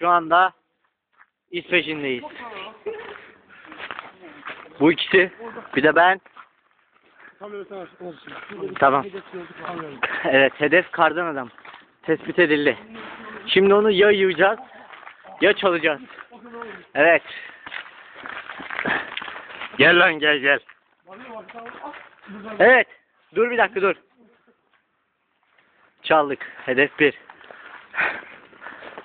şu anda iz peşindeyiz. Bu ikisi. Bir de ben. Tamam. Evet hedef kardan adam. Tespit edildi. Şimdi onu ya yığacağız ya çalacağız. Evet. Gel lan gel gel. Evet. Dur bir dakika dur. Çaldık. Hedef bir.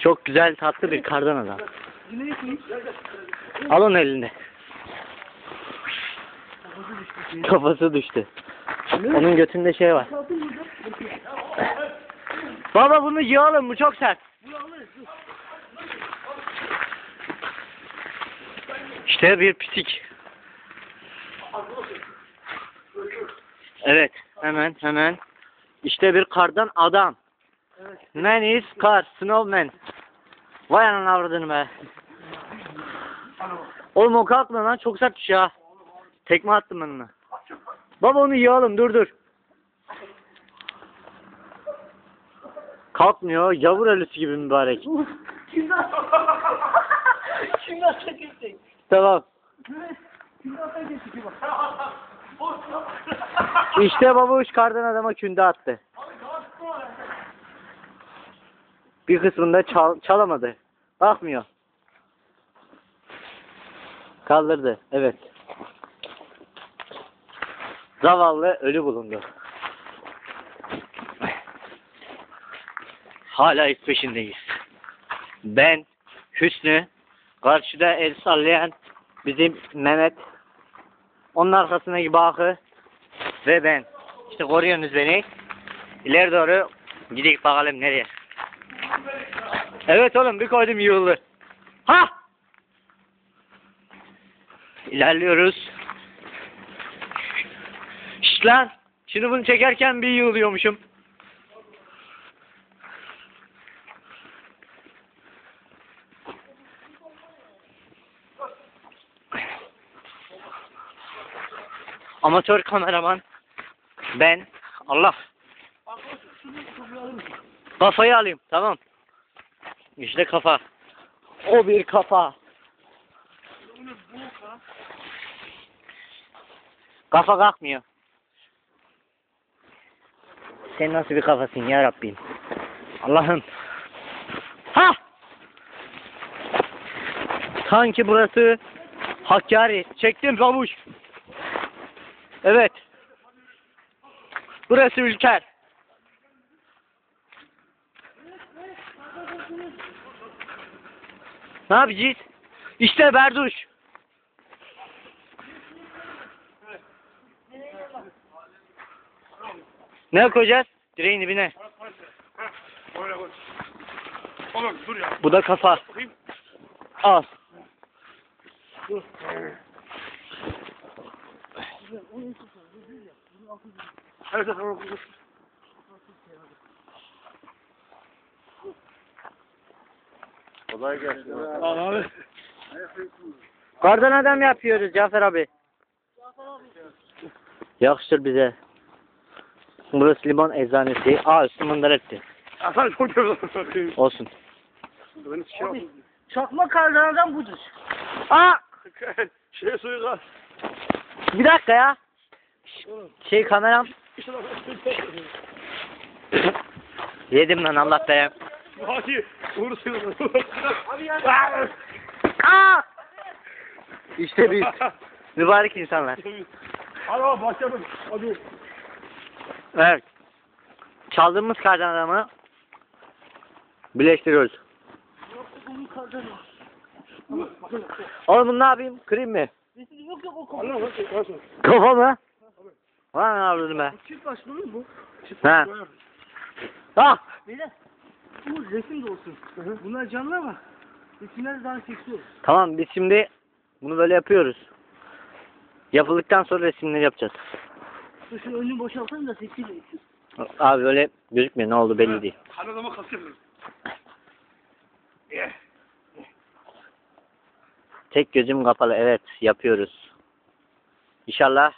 Çok güzel tatlı bir kardan adam. Al onu elinde. Kafası düştü. Onun götünde şey var. Baba bunu yığalım bu çok sert. İşte bir pisik. Evet hemen hemen. İşte bir kardan adam. Man is car, snowman. Vay ananı avradını be. Oğlum o kalkma lan çok sert düşüyor ha. Tekme attım ben ona. Baba onu yığalım dur dur. Kalkmıyor yavur ölüsü gibi mübarek. Kimden? Kimden çekilsin? Tamam. İşte babuş kardan adama künde attı. Bir kısmında çal çalamadı. Bakmıyor. Kaldırdı. Evet. Zavallı ölü bulundu. Hala iz peşindeyiz. Ben, Hüsnü, karşıda el sallayan bizim Mehmet, onun arkasındaki Bakı ve ben. İşte koruyorsunuz beni. İleri doğru gidelim bakalım nereye. Evet oğlum bir koydum yığıldı. Ha! İlerliyoruz. Şşt lan! Şimdi bunu çekerken bir yığılıyormuşum. Amatör kameraman ben Allah kafayı alayım tamam. İşte kafa. O bir kafa. Kafa kalkmıyor. Sen nasıl bir kafasın ya Rabbim? Allah'ım. Ha! Sanki burası Hakkari. Çektim babuş Evet. Burası Ülker. Ne yapacağız? İşte Berduş. Ne koyacağız? Direğin dibine. Oğlum dur ya. Bu da kafa. Al. Evet evet oğlum dur. Kolay gelsin. Abi. Kardan adam yapıyoruz Cafer abi. Yakıştır bize. Burası limon eczanesi. Aa üstü mındar etti. Hasan çok güzel. Olsun. Şey yapma. Çakma kardan budur. Aa! Şey suyu kal. Bir dakika ya. Şey kameram. Yedim lan Allah be. Hadi. Ya. Aa! İşte biz. Mübarek insanlar. Hadi başlayalım. Hadi. Evet. Çaldığımız kardan adamı birleştiriyoruz. Oğlum bunu ne yapayım? Kırayım mı? Kafa mı? Lan ne yapıyordum be? Çift başlı mı bu? Ha. Ah! Beyler. Bu resim de olsun. Bunlar canlı ama resimler daha seksi olur. Tamam biz şimdi bunu böyle yapıyoruz. Yapıldıktan sonra resimleri yapacağız. Dur şu önünü boşaltalım da seksi gözüksün. Abi öyle gözükmüyor ne oldu belli değil. Hadi adama kasıyorum. Eh. Tek gözüm kapalı evet yapıyoruz. İnşallah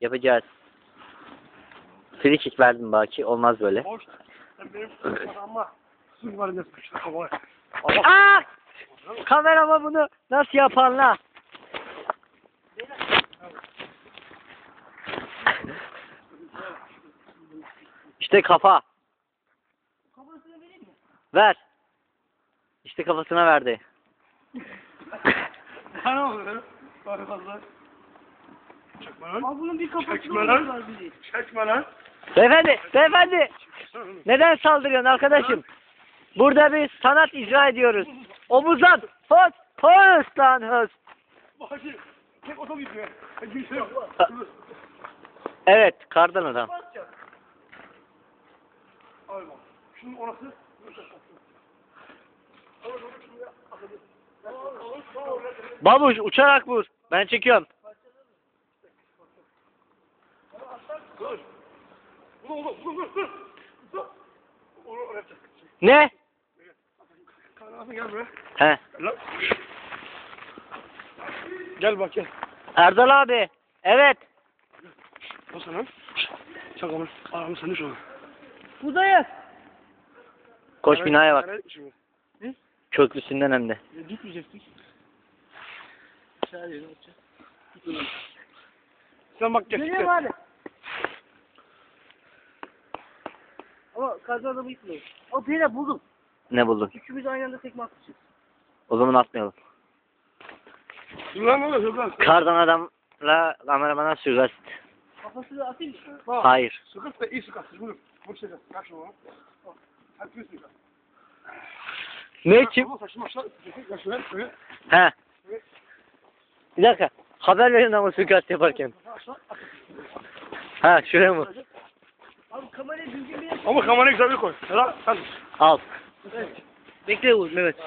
yapacağız. Free kick verdim baki olmaz böyle. Boş. Benim adamma. Su var ne sıkıştı kafaya. Aa! Kamerama bunu nasıl yaparlar? İşte kafa. Kafasını vereyim mi? Ver. İşte kafasına verdi. Ne? Bak fazla. Çekme lan. Abi bunun bir kafası Çekme lan. Çekme lan. Beyefendi, beyefendi. Neden saldırıyorsun arkadaşım? Burada bir sanat icra ediyoruz. Lan hos. Hacı. Tek otobüs ya. Kimse yok. Evet, kardan adam. Şunun orası. Babuş uçarak vur. Ben çekiyorum. Dur. Dur oğlum. Dur dur dur. Dur. Onu oraya çek. Ne? Kanasın gel buraya. He. Lan. Gel bak gel. Erdal abi. Evet. O sana. Çak onu. Aramı seni şu an. Buradayız. Koş binaya bak. Nereye şimdi? Köklüsünden hem de. Ya gitmeyecektik. Aşağı yürü. Sen bak gel. Geliyorum gel. abi. Ama kardan adamı gitmiyor. O beyler buldum. Ne buldun? Üçümüz aynı anda tekme atmışız. O zaman atmayalım. Dur lan oğlum dur lan. Kardan adamla kameramana suikast. Kafasını atayım mı? Hayır. Sıkıntı da iyi sıkıntı. Buyur. Vur şöyle. Kaç. Bak. Hadi bir sıkıntı. Ne için? Saçma aşağı. Kaç şöyle. Şöyle. He. Bir dakika. Haber verin ama suikast yaparken. Ha şuraya mı? Abi kamerayı düzgün bir yere Ama kamerayı güzel bir koy. Helal. Hadi. Al. Bekle Uğur Mehmet.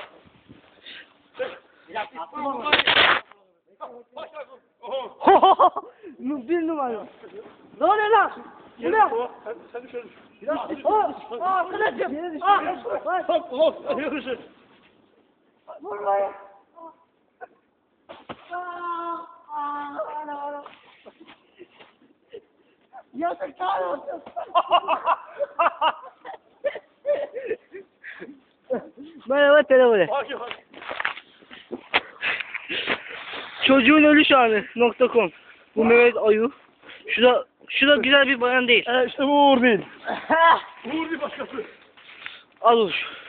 Bir numara. Ne oluyor lan? Bu ne? Sen, aa arkadaşım. Hop. Yürüsün. Vurma ya. Aa, aa, ana, ana. Yazıklar olsun. Merhaba telefonu. Çocuğun ölüş anı nokta com. Bu Mehmet Ayu. Şu da, şu da güzel bir bayan değil. E işte bu Uğur değil. Uğur değil başkası. Al Uğur.